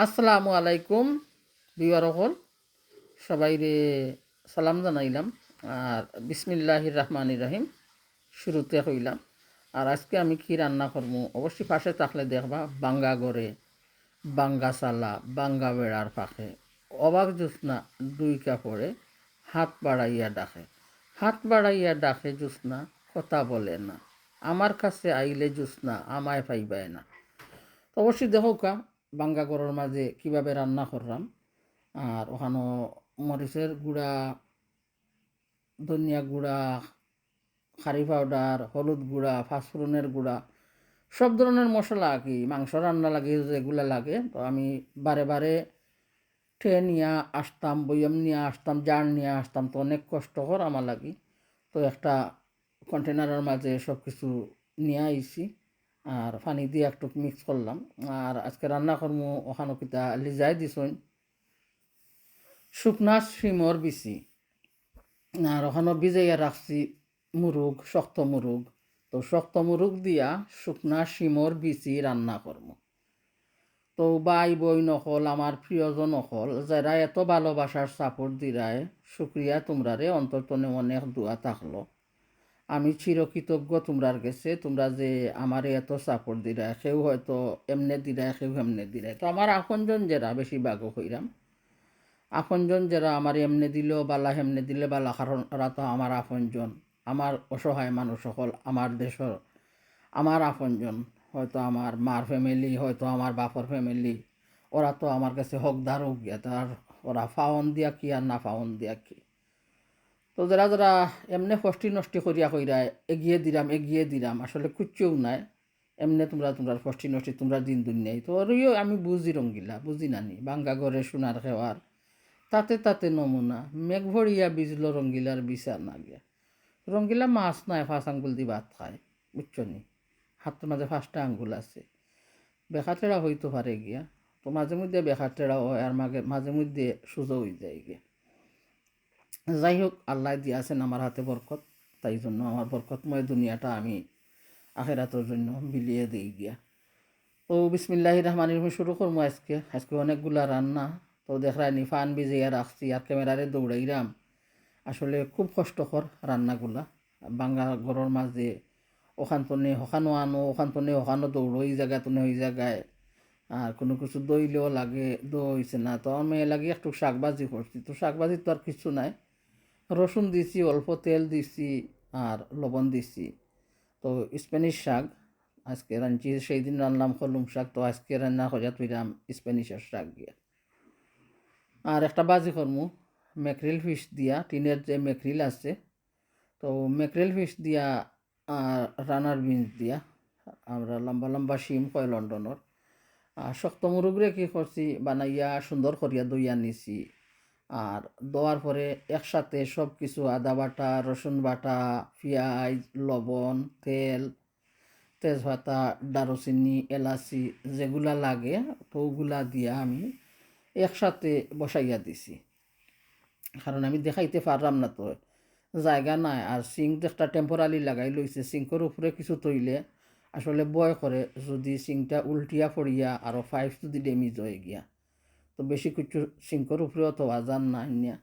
আসসালামু আলাইকুম বিবার অকল। সবাই রে সালাম জানাইলাম। আর বিসমিল্লাহির রহমানির রহিম, শুরুতে হইলাম। আর আজকে আমি কি রান্না করব অবশ্যই পাশে থাকলে দেখবা, বাঙ্গা গড়ে, বাঙ্গা চালা বাঙ্গা বেড়ার পাখে। অবাক জোৎস্না দুই কাপড়ে, হাত বাড়াইয়া ডাকে। হাত বাড়াইয়া ডাকে জোৎস্না কথা বলে না। আমার কাছে আইলে জোৎস্না আমায় পাইবায় না। অবশ্যই দেখো কা বাঙ্গা গরুর মাঝে কীভাবে রান্না করলাম, আর ওখানো মরিচের গুঁড়া, ধনিয়া গুঁড়া খারি পাউডার হলুদ গুঁড়া ফাঁসফোড়নের গুঁড়া, সব ধরনের মশলা কি, মাংস রান্না লাগে, যেগুলো লাগে। তো আমি বারে বারে ট্রে নিয়ে আসতাম বইম নিয়ে আসতাম, জার নিয়ে আসতাম, তো অনেক কষ্টকর আমার লাগি। তো একটা কন্টেনারের মাঝে সব কিছু নিয়ে আইছি। আর পানি দিয়ে একটু মিক্স করলাম। আর আজকে রান্না করব ওখানো কিতা লিজাই দিছই শুকনা শিমর বিচি। আর ওখানো ভিজাইয়া রাখছি মুরুগ, শক্ত মুরুগ। তো শক্ত মুরুগ দিয়া শুকনা শিমর বিচি রান্না করব। তো বাই বই নকল আমার প্রিয়জন নকল যারা এত ভালোবাসার সাপোর্ট দিরায়, শুক্রিয়া তোমরারে অন্তর্তনে অনেক দোয়া থাকল। আমি চিরকৃতজ্ঞ তোমরার গেছে, তোমরা যে আমার এত সাপোর্ট দিরায় সেও হয়তো এমনে দিরায় সেও এমনে দিরায় তো আমার আপনজন যারা বেশি বাগো হইরাম। আপনজন যারা আমার এমনে দিলেও বালা হেমনে দিলে, বালা কারণ, ওরা তো আমার আপনজন। আমার অসহায় মানুষ সকল, আমার দেশের, আমার আপনজন। হয়তো আমার মার ফ্যামিলি হয়তো আমার বাপর ফ্যামিলি ওরা তো আমার কাছে হকদার হোক গিয়া, তার ওরা ফাওন দিয়া কি আর না ফাওন দিয়া কি? তো যারা যারা এমনি ফষ্টি নষ্টি করিয়া কইরা এগিয়ে দিলাম এগিয়ে দিলাম আসলে কুচ্ছেও নাই। এমনি তোমরা তোমরা ফষ্টি নষ্টি তোমরা দিন দুনিয়াই তো ওরইও আমি বুঝি রঙ্গিলা, বুঝি নানি বাঙ্গা ঘরে সোনার খেওয়ার তাতে তাতে নমুনা, মেঘ ভরিয়া বিজলো রঙ্গিলার বিচার না গিয়া রঙ্গিলা মাছ নাই, ফাঁস আঙ্গুল দি ভাত খায়, বুঝছ নি? হাতের মাঝে ফাঁসটা আঙ্গুল আছে। বেখা টেড়া হইতে পারে গিয়া, তো মাঝে মধ্যে বেখা টেড়া হয়, আর মাঝে মাঝে মধ্যে সুযোগ হয়ে যায় গিয়া। যাই হোক আল্লাহ দিয়েছেন আমার হাতে বরকত, তাই জন্য আমার বরকতময় দুনিয়াটা আমি আখেরাতের জন্য বিলিয়ে দিই গিয়া। তো বিসমিল্লাহ রহমান রহিম, শুরু করব আজকে। আজকে অনেকগুলা রান্না, তো দেখরানি ফান বিজিয়া রাখছি আর ক্যামেরারে দৌড়াইরাম। আসলে খুব কষ্টকর রান্নাগুলা। বাঙ্গা ঘরের মাঝে ওখান তনে ওখানো আনো ওখান তনে ওখানো দৌড়ো, ওই জায়গা তনে ওই জায়গায়। আর কোনো কিছু দইলেও লাগে, দইছে না। তো মেয়ে লাগে একটু শাকবাজি করছি। তো শাকবাজি তো আর কিছু নাই। রসুন দিছি, অল্প তেল দিছি আর লবণ দিছি। তো স্প্যানিশ শাক, আজকে রাঁধছি সেই দিন রান্নাম কলুম শাক, তো আজকে রান্না করিয়া তুইরাম স্প্যানিশের শাক গিয়া আর একটা বাজি করমু ম্যাকরিল ফিশ দিয়া, টিনের যে ম্যাকরিল আছে, তো ম্যাকরিল ফিশ দিয়া আর রানার বিনস দিয়া, আমরা লম্বা লম্বা শিম কয় লন্ডনের। আর শক্ত মুরুগরে কী করছি, বানাইয়া সুন্দর করিয়া দইয়া নিছি। আর দেওয়ার পরে একসাথে সব কিছু আদা বাটা, রসুন বাটা, পেঁয়াজ, লবণ, তেল, তেজপাতা, দারুচিনি, এলাচি যেগুলা লাগে তো ওগুলা দিয়া আমি একসাথে বসাইয়া দিছি। কারণ আমি দেখাইতে পারলাম না তো, জায়গা নাই। আর সিঙ্ক একটা টেম্পোরারি লাগাই লইছে, সিঙ্কর উপরে কিছু তৈলে আসলে বয় করে যদি সিঙ্কটা উল্টিয়া পড়িয়া আরও ফাইভ যদি ডেমিজ হয়ে গিয়া। তো বেশি কিছু সিঙ্কর উপরেও তো আজান না নিয়া।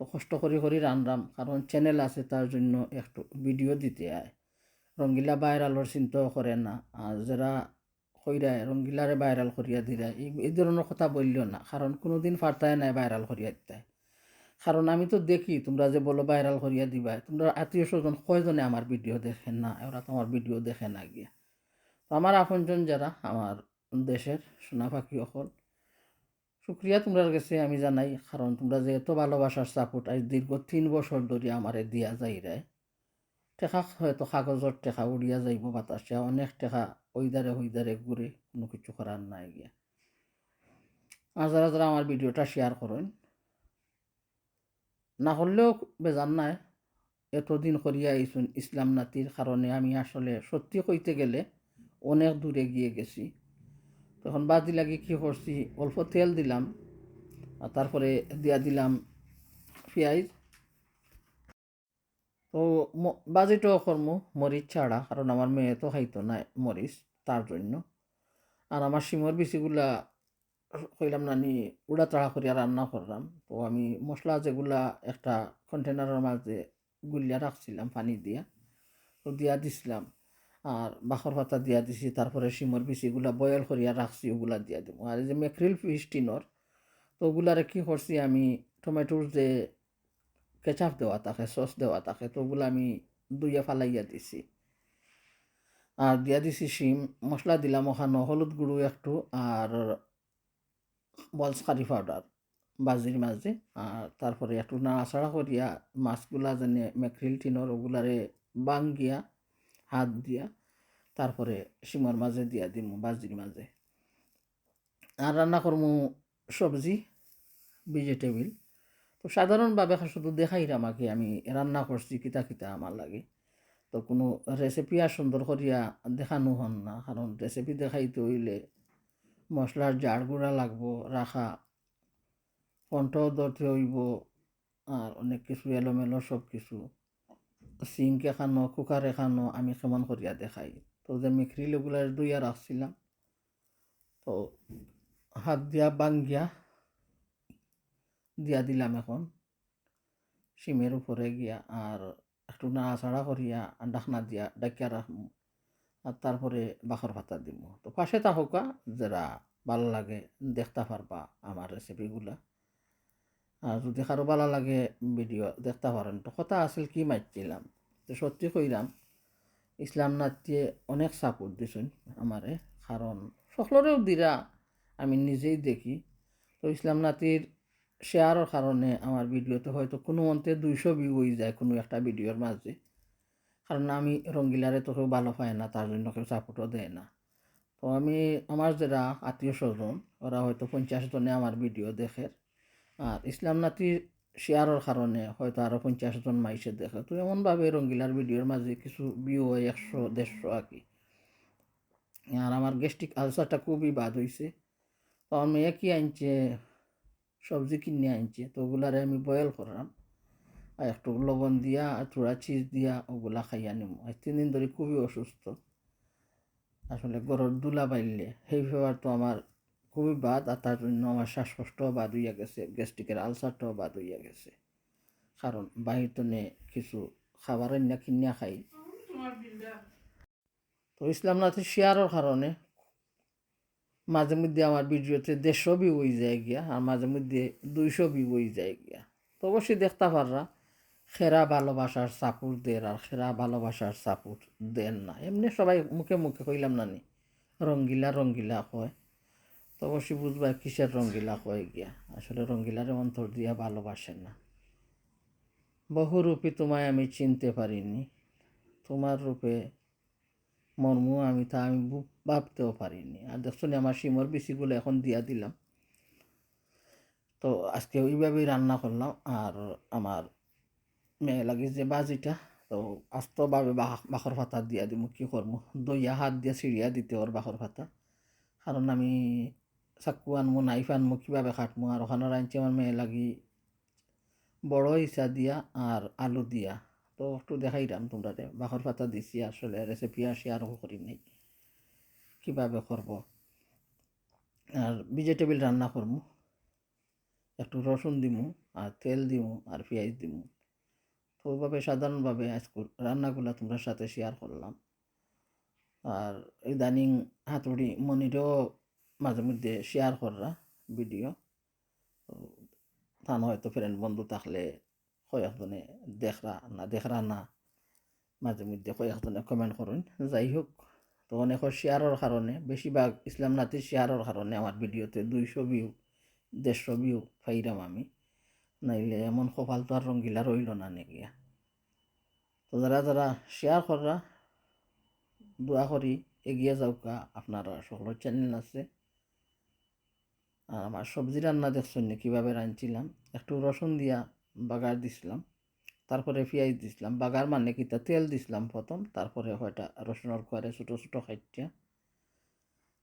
তো কষ্ট করে করে রানরাম কারণ চ্যানেল আছে তার জন্য একটু ভিডিও দিতে আয় রঙ্গিলা ভাইরালর চিন্তাও করে না আর যারা কইরায় রঙ্গিলারে ভাইরাল করিয়া দিরায় এই ধরনের কথা বললিও না কারণ কোনোদিন ফার্তায় নাই ভাইরাল করিয়া দিতায় কারণ আমি তো দেখি, তোমরা যে বলো ভাইরাল করিয়া দিবা, তোমরা আত্মীয় স্বজন কয়জনে আমার ভিডিও দেখেন না ওরা তোমার ভিডিও দেখে না গিয়া। তো আমার আপনজন যারা আমার দেশের সোনা পাখি অকল শুক্রিয়া তোমরা কাছে, আমি জানাই, কারণ তোমরা যে এত ভালোবাসার সাপোর্ট আজ দীর্ঘ তিন বছর ধরে আমারে দিয়া যাই রে টেকা হয়তো কাগজের টেকা উড়িয়া যাইব বাতাসে, অনেক টেকা ওইদারে ওইদারে ঘুরে কোনো কিছু করার নাই গিয়া আর যারা যারা আমার ভিডিওটা শেয়ার করেন, না হলেও বেজান নাই, এতদিন করিয়া আইসুন ইসলাম নাতির কারণে আমি আসলে সত্যি কইতে গেলে অনেক দূরে গিয়ে গেছি। তখন বাজি লাগি কী করছি? অল্প তেল দিলাম আর তারপরে দিয়া দিলাম পেঁয়াজ। তো বাজিটাও কর্ম মরিচ ছাড়া, কারণ আমার মেয়ে তো খাইতো না মরিচ তার জন্য। আর আমার শিমর বিচিগুলা কইলাম, নানি, উড়া তাড়া করিয়া রান্না করলাম। তো আমি মশলা যেগুলা একটা কন্টেনারের মাঝে গুলিয়া রাখছিলাম পানি দিয়া, তো দিয়া দিছিলাম। আর বাখর পাতা দিয়া দিছি, তারপরে শিমর বিচিগুলা বয়েল করিয়া রাখছি, ওগুলা দিয়া দিব আর যে মেক্রিল ফিশ টিনর তো ওগুলারে কী করছি আমি, টমেটোর যে কেচাপ দেওয়া থাকে, সস দেওয়া থাকে, তো ওগুলো আমি দুইয়া ফালাইয়া দিছি। আর দিয়া দিছি শিম, মশলা দিলাম ওখানে হলুদ গুঁড়ো একটু আর বলস কারি পাউডার, বাজির মাঝে। আর তারপরে একটু নাড়াচাড়া করিয়া মাছগুলা যেনে মেক্রিল টিনর ওগুলারে বাঙ্গিয়া হাত দিয়া তারপরে শিমর মাঝে দিয়া দিম বাজির মাঝে। আর রান্না করমু সবজি ভেজিটেবিল তো সাধারণভাবে শুধু দেখাইরা আমাকে, আমি রান্না করছি কিতা কিতা আমার লাগে। তো কোনো রেসিপি আর সুন্দর করিয়া দেখানো হন না, কারণ রেসিপি দেখাইতে হইলে মশলার জার গুঁড়া লাগবো, রাখা কণ্ঠ ধরতে হইব, আর অনেক কিছু, এলোমেলো সব কিছু সিঙ্ক এখানো, কুকার এখানো, আমি কেমন করিয়া দেখাই। তো যে মিখরিল ওগুলার দুইয়া রাখছিলাম, তো হাত দিয়া বাঙ্গিয়া দিয়া দিলাম এখন। সিমের উপরে গিয়া আর একটু নাড়াচাড়া করিয়া ডাকনা দিয়া ডাকিয়া রাখব আর তারপরে বাখর ভাতা দিব তো পাশে থাকা যারা ভালো লাগে দেখতে পারবা আমার রেসিপিগুলা আর যদি কারও ভালো লাগে ভিডিও দেখতে পারেন। তো কথা আছিল কি মারছিলাম তো সত্যি কইলাম ইসলাম নাতিয়ে অনেক সাপোর্ট দিছেন আমারে, কারণ সকলেও দিরা আমি নিজেই দেখি। তো ইসলাম নাতির শেয়ারের কারণে আমার ভিডিওতে হয়তো কোনো মন্তে দুইশো ভিউ হয়ে যায় কোনো একটা ভিডিওর মাঝে। কারণ আমি রঙ্গিলারে তো কেউ ভালো পায় না, তার জন্য কেউ সাপোর্টও দেয় না। তো আমি, আমার যারা আত্মীয় স্বজন, ওরা হয়তো পঞ্চাশ জনে আমার ভিডিও দেখে। আর ইসলাম নাতি শেয়ারের কারণে হয়তো আরও পঞ্চাশ জন মাইসে দেখে। তো এমনভাবে রঙ্গিলার ভিডিওর মাঝে কিছু ভিউ হয় একশো, দেড়শো আর কি। আর আমার গেস্টিক আলসারটা খুবই বাদ হয়েছে তো মেয়ে কি আনছে সবজি কিনে আনছে তো ওগুলারে আমি বয়েল করলাম। আর একটু লবণ দিয়া আর থোড়া চিজ দিয়া ওগুলা খাইয়া নিম। আজ তিন দিন ধরে খুবই অসুস্থ। আসলে গরর দুলা বাইলে সেই ফেবার তো আমার খুবই বাদ আর তার জন্য আমার শ্বাসকষ্টও বাদ হইয়া গেছে গ্যাস্ট্রিকের আলসারটাও বাদ হইয়া গেছে। কারণ বাহির তো নে কিছু খাবার না কিনিয়া খাই। তো ইসলাম নাথের শেয়ারের কারণে মাঝে মধ্যে আমার ভিডিওতে দেড়শো ভিউ হয়ে যায় গিয়া আর মাঝে মধ্যে দুইশো ভিউ হয়ে যায় গিয়া। তো অবশ্যই দেখতে পাররা খেরা ভালোবাসার সাপোর্ট দেন আর খেরা ভালোবাসার সাপোর্ট দেন না। এমনি সবাই মুখে মুখে কইলাম নানি, রঙ্গিলা রঙ্গিলা কয়। তো অবশ্যই বুঝবা কিসের রঙ্গিলা কয় গিয়া। আসলে রঙ্গিলারে অন্তর দিয়া ভালোবাসেন না। বহু রূপে তোমায় আমি চিনতে পারিনি। তোমার রূপে মর্ম আমি তা আমি ভাবতেও পারিনি। আর দেখছ আমার শিমর বিচিগুলো এখন দিয়া দিলাম। তো আজকে ওইভাবেই রান্না করলাম। আর আমার মেয়ে লাগে যে বাজিটা, তো আস্তভাবে বাখর ভাতা দিয়া দিব কী করব দইয়া হাত দিয়া ছিঁড়িয়া দিতে ওর বাখর ভাতা। কারণ আমি চাকু আনমো, নাইফ আনমো কীভাবে কাটমো আর ওখানে রাঁধছি আমার মেয়ে লাগি বড় ইসা দিয়া আর আলু দিয়া। তো একটু দেখাইলাম তোমরা বাখর পাতা দিছি আসলে রেসিপি আসি আর করি নাই। কীভাবে করব আর ভেজিটেবিল রান্না করব একটু রসুন দিমু আর তেল দিমু আর পেঁয়াজ দিমু। তো ওইভাবে সাধারণভাবে আজকে রান্নাগুলো তোমরা সাথে শেয়ার করলাম আর ইদানিং হাতুড়ি মনিরও মাঝে মধ্যে শেয়ার কররা ভিডিও তো হয়তো ফ্রেন্ড বন্ধু থাকলে কয়েকজনে দেখরা না দেখরা না মাঝে মধ্যে কয়েকজনে কমেন্ট করুন। যাই হোক, তো অনেক শেয়ারের কারণে বেশিরভাগ ইসলাম নাতির শেয়ারের কারণে আমার ভিডিওতে দুইশো ভিউ দেড়শো ভিউ পাইরাম আমি। নাইলে এমন কপাল তো আর রঙ্গিলা রইল না নেগিয়া তো যারা যারা শেয়ার কররা দোয়া করি এগিয়ে যাওকা আপনারা সকলের চ্যানেল আছে। আর আমার সবজি রান্না দেখছেন কীভাবে রাঁধছিলাম, একটু রসুন দিয়া বাগার দিছিলাম, তারপরে পেঁয়াজ দিছিলাম, বাগার মানে কিতা তেল দিছিলাম প্রথম, তারপরে হয়টা রসুনের কোয়ারে ছোটো ছোটো খাইটিয়া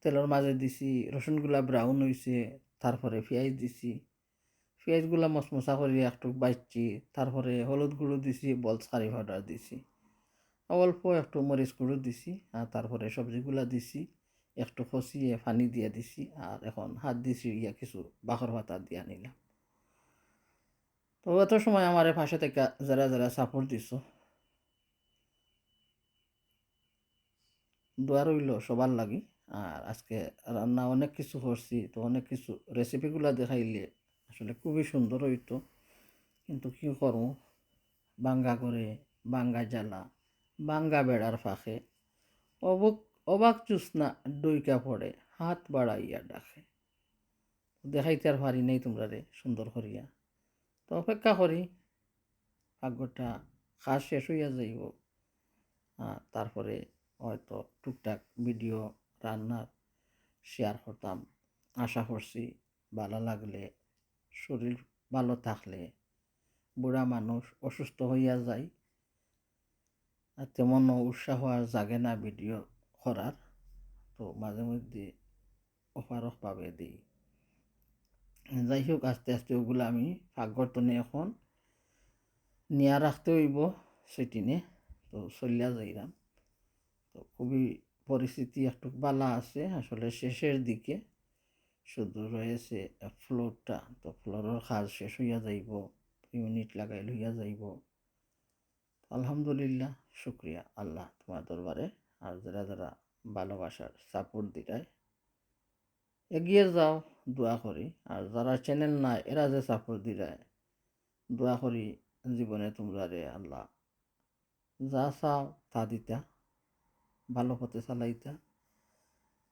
তেলের মাঝে দিছি, রসুনগুলা ব্রাউন হয়েছে তারপরে পেঁয়াজ দিছি। পেঁয়াজগুলা মশমশা করে একটু বাইছি তারপরে হলুদ গুঁড়ো দিছি বল কারি পাউডার দিছি। অল্প একটু মরিচ গুঁড়ো দিছি, আর তারপরে সবজিগুলা দিছি। একটু খসিয়ে পানি দিয়ে দিছি আর এখন হাত দিছি ইয়া কিছু বাখর পাতা দিয়া নিলাম। তো এত সময় আমার পাশে থেকে যারা যারা সাপোর্ট দিছ, দোয়া রইল সবার লাগি। আর আজকে রান্না অনেক কিছু করছি, তো অনেক কিছু রেসিপিগুলো দেখাইলে আসলে খুবই সুন্দর হইতো। কিন্তু কি করব? বাঙ্গা করে, বাঙ্গা জ্বালা, বাঙ্গা বেড়ার ফাঁকে, অবক অবাক চুসনা ডইকা পড়ে, হাত বাড়াইয়া ডাকে। দেখাইতে আর পারি নাই তোমরা রে, সুন্দর করিয়া। তো অপেক্ষা করি, ভাগ্যটা খাস শেষ হইয়া যাইব। তারপরে হয়তো টুকটাক ভিডিও রান্নার শেয়ার করতাম। আশা করছি ভালো লাগলে, শরীর ভালো থাকলে বুড়া মানুষ অসুস্থ হইয়া যায়। তেমন উৎসাহ আর জাগে না ভিডিও। করার, তো মাঝে মধ্যে অপারক পাবে দিই। যাই হোক, আস্তে আস্তে ওগুলো আমি পাকঘরটনে এখন নিয়া রাখতে হইব সেটিনে, তো চলিয়া যাইলাম তো খুবই পরিস্থিতি একটু বালা আছে, আসলে শেষের দিকে শুধু রয়েছে ফ্লোরটা তো ফ্লোরের কাজ শেষ হইয়া যাইব ইউনিট লাগাই লইয়া যাইব। আলহামদুলিল্লাহ, শুক্রিয়া, আল্লাহ তোমার দরবারে। আর যারা যারা ভালোবাসার সাপোর্ট দিটায় এগিয়ে যাও, দোয়া করি। আর যারা চ্যানেল নাই, এরা যে সাপোর্ট দিলায় দোয়া করি জীবনে তোমরা রে আল্লাহ, যা চাও তা দিতা, ভালো পথে চালাইতা,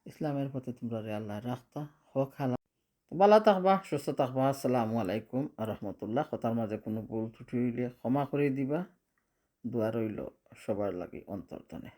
ইসলামের পথে তোমরা রে আল্লাহ রাখতা, হক হালা ভালো থাকবা, সুস্থ থাকবা, আসসালামু আলাইকুম রহমতুল্লাহ। কথার মাঝে কোনো ভুল ত্রুটি হইলে ক্ষমা করে দিবা। দোয়া রইল সবার লাগি অন্তর্তনে